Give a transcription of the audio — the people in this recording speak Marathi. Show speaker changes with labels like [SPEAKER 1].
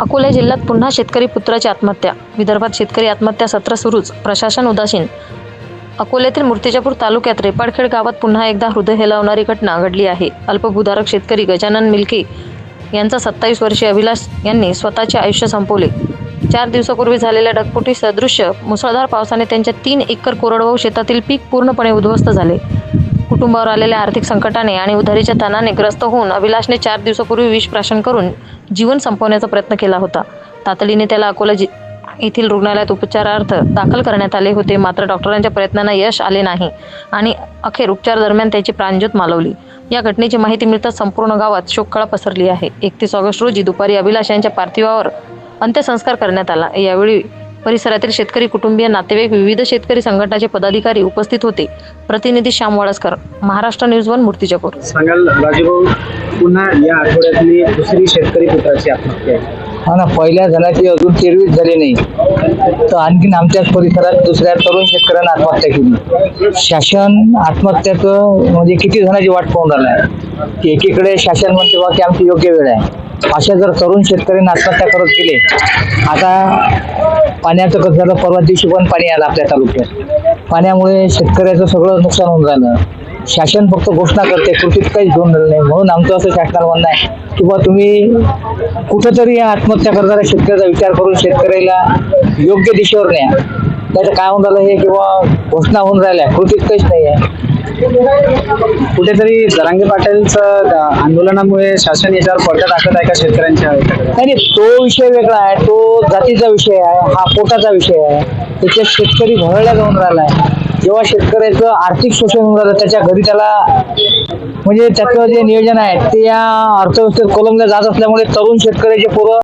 [SPEAKER 1] अकोला जिल्ह्यात पुन्हा शेतकरी पुत्राची आत्महत्या. विदर्भात शेतकरी आत्महत्या सत्र सुरूच. प्रशासन उदासीन. अकोल्यातील मूर्तिजापूर तालुक्यात रेपाडखेड गावात पुन्हा एकदा हृदय हेलावणारी घटना घडली आहे. अल्पभूधारक शेतकरी गजानन मिल्के यांचा सत्तावीस वर्षीय अभिलाष यांनी स्वतःचे आयुष्य संपवले. चार दिवसापूर्वी झालेल्या डगपुटी सदृश्य मुसळधार पावसाने त्यांच्या तीन एकर कोरडवाहू शेतातील पीक पूर्णपणे उद्ध्वस्त झाले. कुटुंबावर आलेल्या आर्थिक संकटाने आणि उधारीच्या ताणाने ग्रस्त होऊन अभिलाषने चार दिवसापूर्वी विष प्राशन करून जीवन संपवण्याचा प्रयत्न केला होता. तातडीने त्याला अकोला जि येथील रुग्णालयात उपचारार्थ दाखल करण्यात आले होते. मात्र डॉक्टरांच्या प्रयत्नांना यश आले नाही आणि अखेर उपचार दरम्यान त्याची प्राणज्योत मालवली. या घटनेची माहिती मिळताच संपूर्ण गावात शोककळा पसरली आहे. एकतीस ऑगस्ट रोजी दुपारी अभिलाष यांच्या पार्थिवावर अंत्यसंस्कार करण्यात आला. यावेळी परिसरातील शेतकरी कुटुंबीय नातेवाईक विविध शेतकरी संघटनाचे पदाधिकारी उपस्थित होते. प्रतिनिधी श्याम वाळसकर महाराष्ट्र न्यूज वन मूर्तिजापूर.
[SPEAKER 2] सांगाल राजूभाऊ पुन्हा या आठवड्यातली दुसरी शेतकरी पुत्राची आत्महत्या आहे.
[SPEAKER 3] हा ना पहिल्या जणाची अजून तेरवीच झाली नाही. तर आणखीन आमच्याच परिसरात दुसऱ्या तरुण शेतकऱ्यांना आत्महत्या केली. शासन आत्महत्याचं म्हणजे किती जणांची वाट पाहून राहिलं? आहे की एकीकडे शासन म्हणते बा की आमची योग्य वेळ आहे. अशा जर तरुण शेतकऱ्यांना आत्महत्या करत गेले आता पाण्याचं कसं झालं? परवा दिवशी पण पाणी आलं आपल्या तालुक्यात. पाण्यामुळे शेतकऱ्याचं सगळं नुकसान होऊन राहिलं शासन फक्त घोषणा करते कृतीत काहीच घेऊन राहिलं नाही. म्हणून आमचं असं शासनाला म्हणणं आहे की बा तुम्ही कुठंतरी या आत्महत्या करणाऱ्या शेतकऱ्याचा विचार करून शेतकऱ्याला योग्य दिशेवर न्या. त्याचं काय होऊन राहिलं हे किंवा घोषणा होऊन राहिल्या कृतीत काहीच नाही आहे.
[SPEAKER 2] कुठेतरी जरांगे पाटीलचं आंदोलनामुळे शासन याच्यावर पडदा टाकत आहे का शेतकऱ्यांच्या
[SPEAKER 3] नाही नाही, तो विषय वेगळा आहे तो जातीचा विषय आहे हा पोटाचा विषय आहे. त्याच्यात शेतकरी भरडला जाऊन राहिला आहे जेव्हा शेतकऱ्याचं आर्थिक शोषण होऊन राहिलं त्याच्या घरी त्याला म्हणजे त्याचं जे नियोजन आहे ते या अर्थव्यवस्थेत कोलमल्या जात असल्यामुळे तरुण शेतकऱ्याचे पोरं